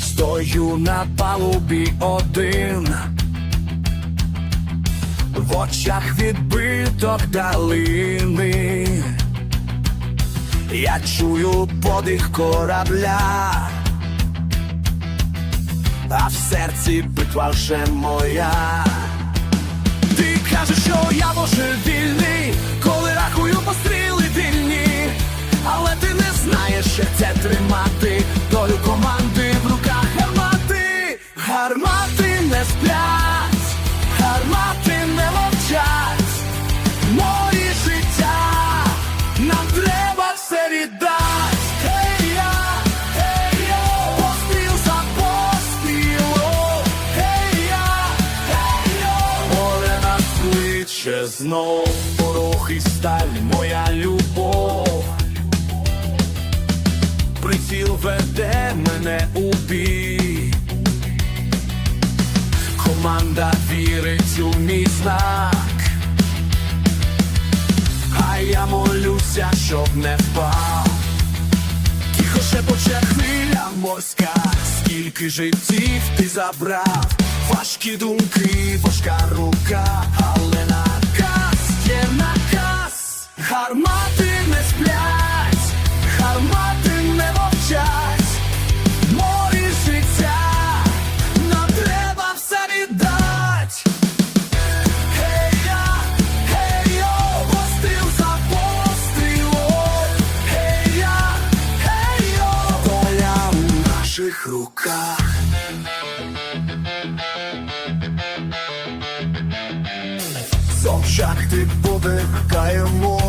Стою на палубі один, в очах відбиток далини. Я чую подих корабля, а в серці битва вже моя. Ти кажеш, що я божевільний, коли рахую постріли вільні, але ти не знаєш, що це тримати знов, порох і сталь, моя любов. Приціл веде мене у бій. Команда вірить у мій знак. А я молюся, щоб не впав. Тихо шепоче хвиля морська, скільки життів ти забрав, важкі думки, важка рука, але наказ, гармати не сплять, гармати не мовчать, морі життя, нам треба все віддать. Гей я, гей йо, постріл за пострілом. Гей я, гей йо, доля у наших руках. З ти мой,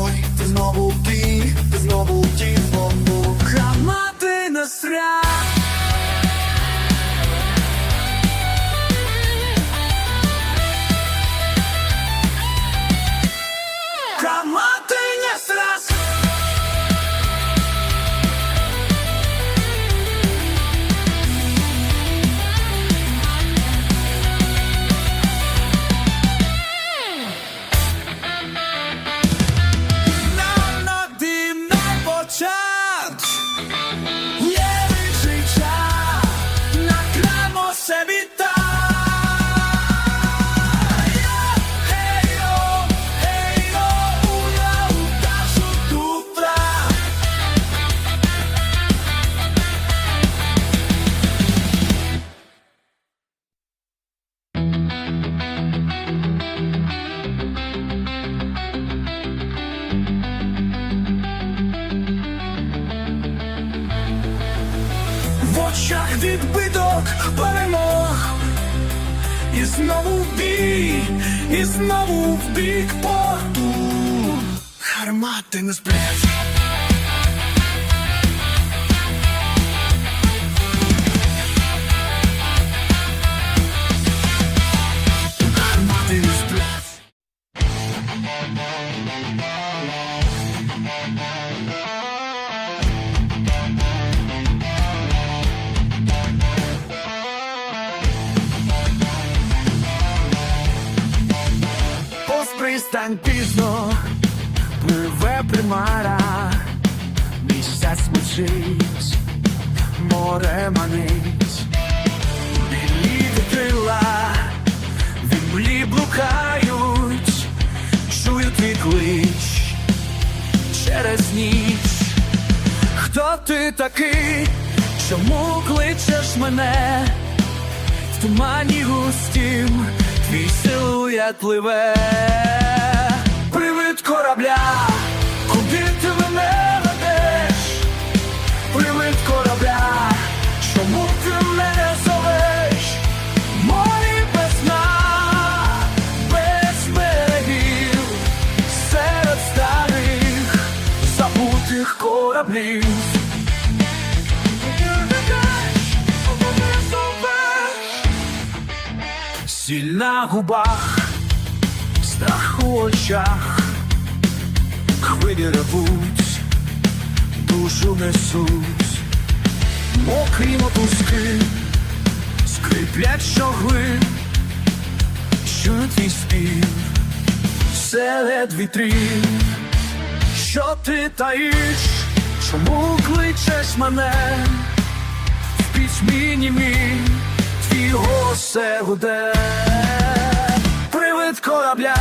знову в бій, і знову в бік порту Гармати не сплять Пост пізно, пливе примара, місяць мчить, море манить, білі вітрила, в імлі блукають, чую твій клич через ніч. Хто ти такий? Чому кличеш мене? В тумані густім твій пливе Привид корабля, куди ти мене ведеш? Привид корабля, чому ти мене зовеш? Морі без дна, без берегів, серед старих забутих кораблів. Сіль на губах, страх у очах, хвилі ревуть, душу несуть, мокрі мотузки, скриплять щогли, що твій спів серед вітрів, що ти таїш, чому кличеш мене? В пітьмі німі, твій госе гуде, привид корабля,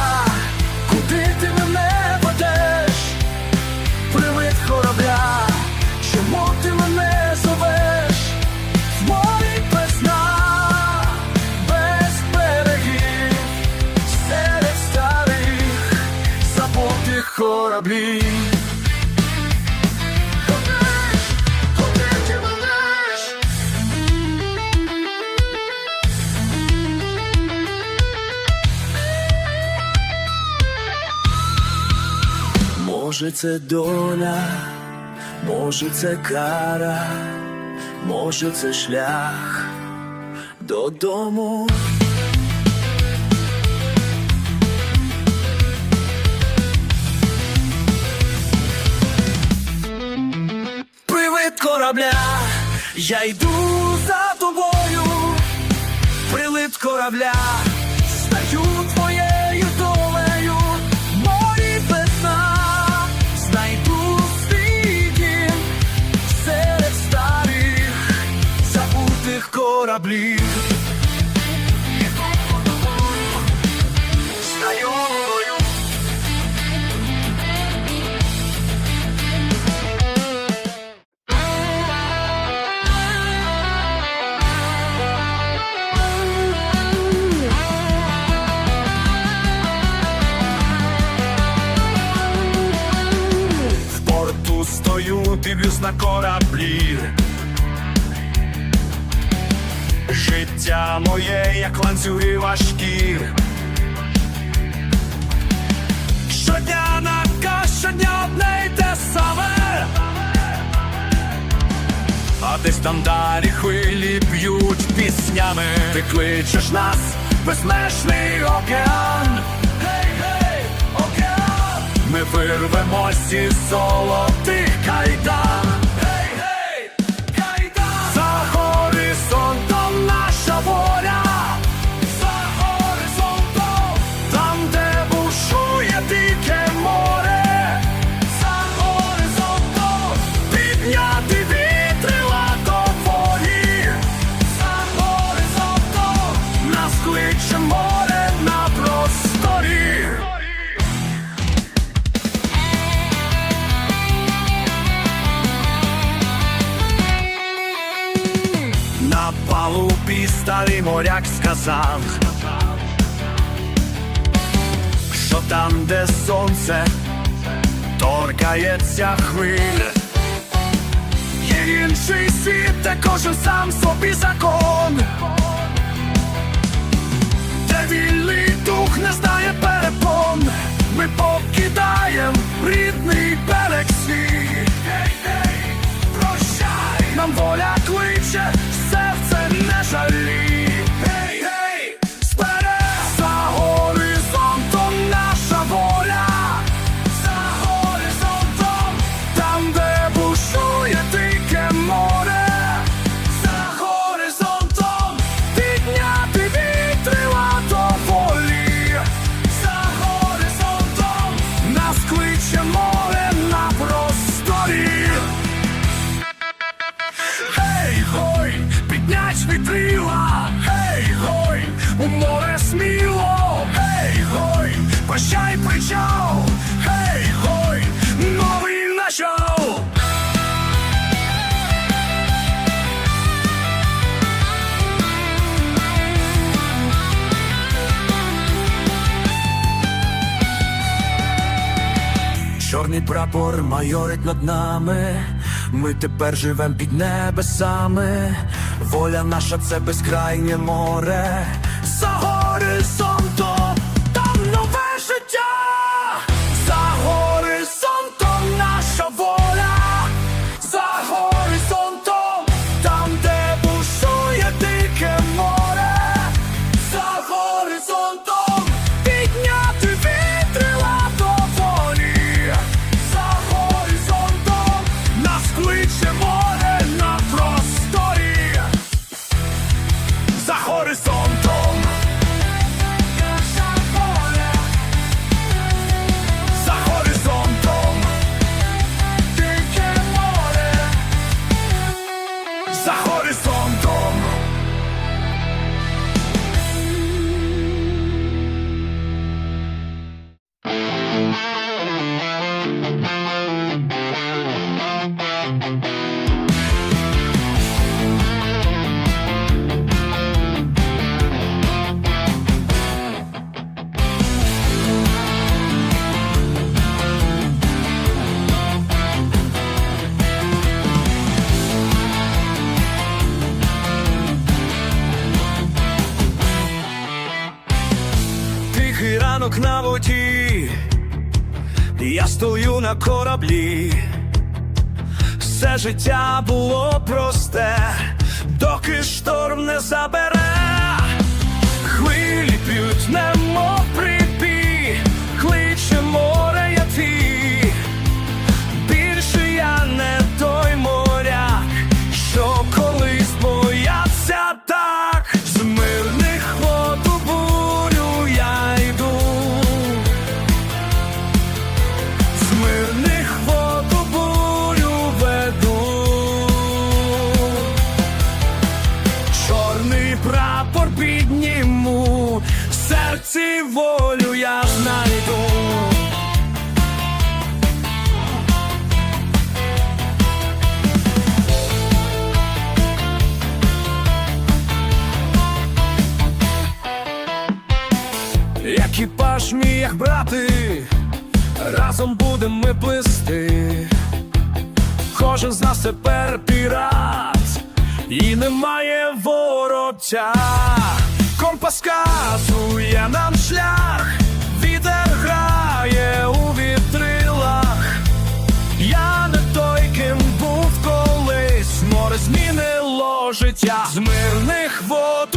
ведеш? Може, це доля, може, це кара, може, це шлях додому. Корабля, я йду за тобою, прилип корабля, стаю твоєю долею, морі без дна, знайду свій серед старих забутих кораблів. Дивлюсь на кораблі. Життя моє, як ланцюги важкі. Щодня наказ, щодня одне й те саме. А десь там далі хвилі б'ють піснями. Ти кличеш нас, безмежний океан. Ми вирвемось із золотих кайдан. Сказав, що там, де сонце торкається хвиль, є інший світ, де кожен сам собі закон, де вільний дух не знає перепон, ми покидаєм рідний берег свій. Нам воля кличе, серце не жалі. Прощай, причал, гей, гой, новий начал. Чорний прапор майорить над нами. Ми тепер живем під небесами. Воля наша це безкрайнє море. За горизонтом ранок на воді, я стою на кораблі. Все життя було просте, доки шторм не забере. Хвилі п'ють, немов припі, кличе море волю я знайду. Екіпаж мій, як брати, разом будемо ми плисти. Кожен з нас тепер пірат, і немає вороття. Компас нам шлях, вітер грає у вітрилах. Я не той, ким був колись, море змінило життя. З мирних вод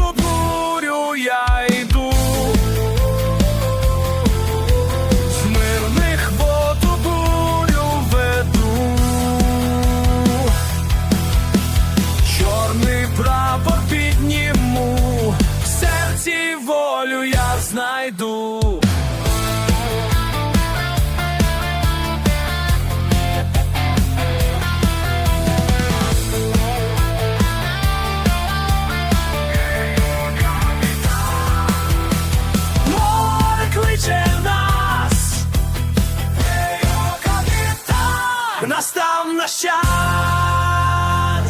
наш час.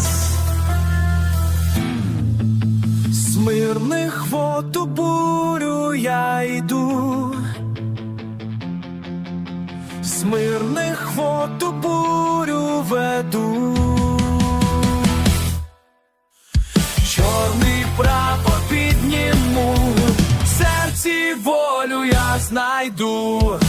З вод у бурю я йду. З мирних вод у бурю веду. Чорний прапор підніму, в серці волю я знайду.